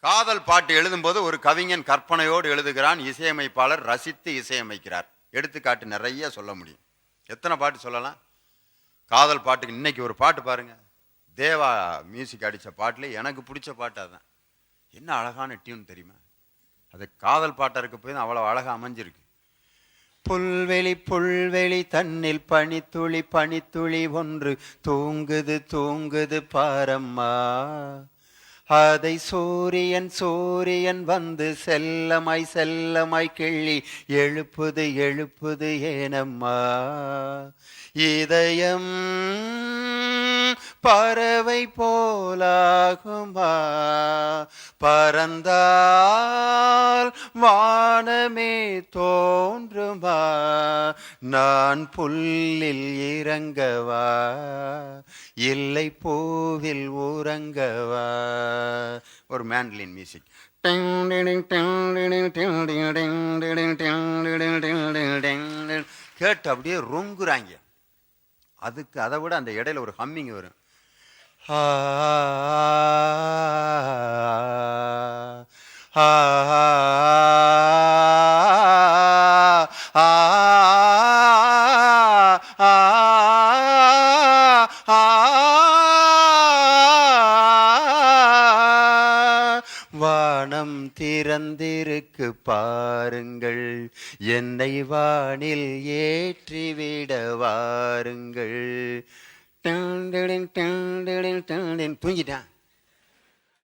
காதல் பாட்டு எழுதும்போது ஒரு கவிஞன் கற்பனையோடு எழுதுகிறான் இசையமைப்பாளர் ரசித்து இசையமைக்கிறார். எடுத்துக்காட்டு நிறைய சொல்ல முடியும். எத்தனை பாட்டு சொல்லலாம்? காதல் பாட்டுக்கு இன்னைக்கு ஒரு பாட்டு பாருங்க. தேவா மியூசிக் அடித்த பாட்டில் எனக்கு பிடிச்ச பாட்டு அதுதான் என்ன அழகான டியூன் தெரியுமா? அது காதல் பாட்டாக இருக்க போய் அவ்வளோ அழகாக அமைஞ்சிருக்கு. புல்வெளி புல்வெளி தன்னில் பனித்துளி பனித்துளி ஒன்று தூங்குது தூங்குது பாரம்மா. அதை சூரியன் சூரியன் வந்து செல்லமாய் செல்லமாய் கிள்ளி எழுப்புது எழுப்புது ஏனம்மா. இதயம் பறவை போலாகுமா பறந்தால் வானமே தோன்றுமா. நான் புல்லில் இறங்கவா? இல்லை பூவில் உறங்கவா? ஒரு மேண்ட்லின் மியூசிக் கேட்டு அப்படியே ரொங்குறாங்க. அதுக்கு அதை விட அந்த இடையில ஒரு ஹம்மிங் வரும். ஆ, வானம் திறந்திருக்கு பாருங்கள். என்னை வானில் ஏற்றிவிட வாருங்கள். டாண்டிடின் டாண்டிடின் டாண்டின். தூங்கிட்டான்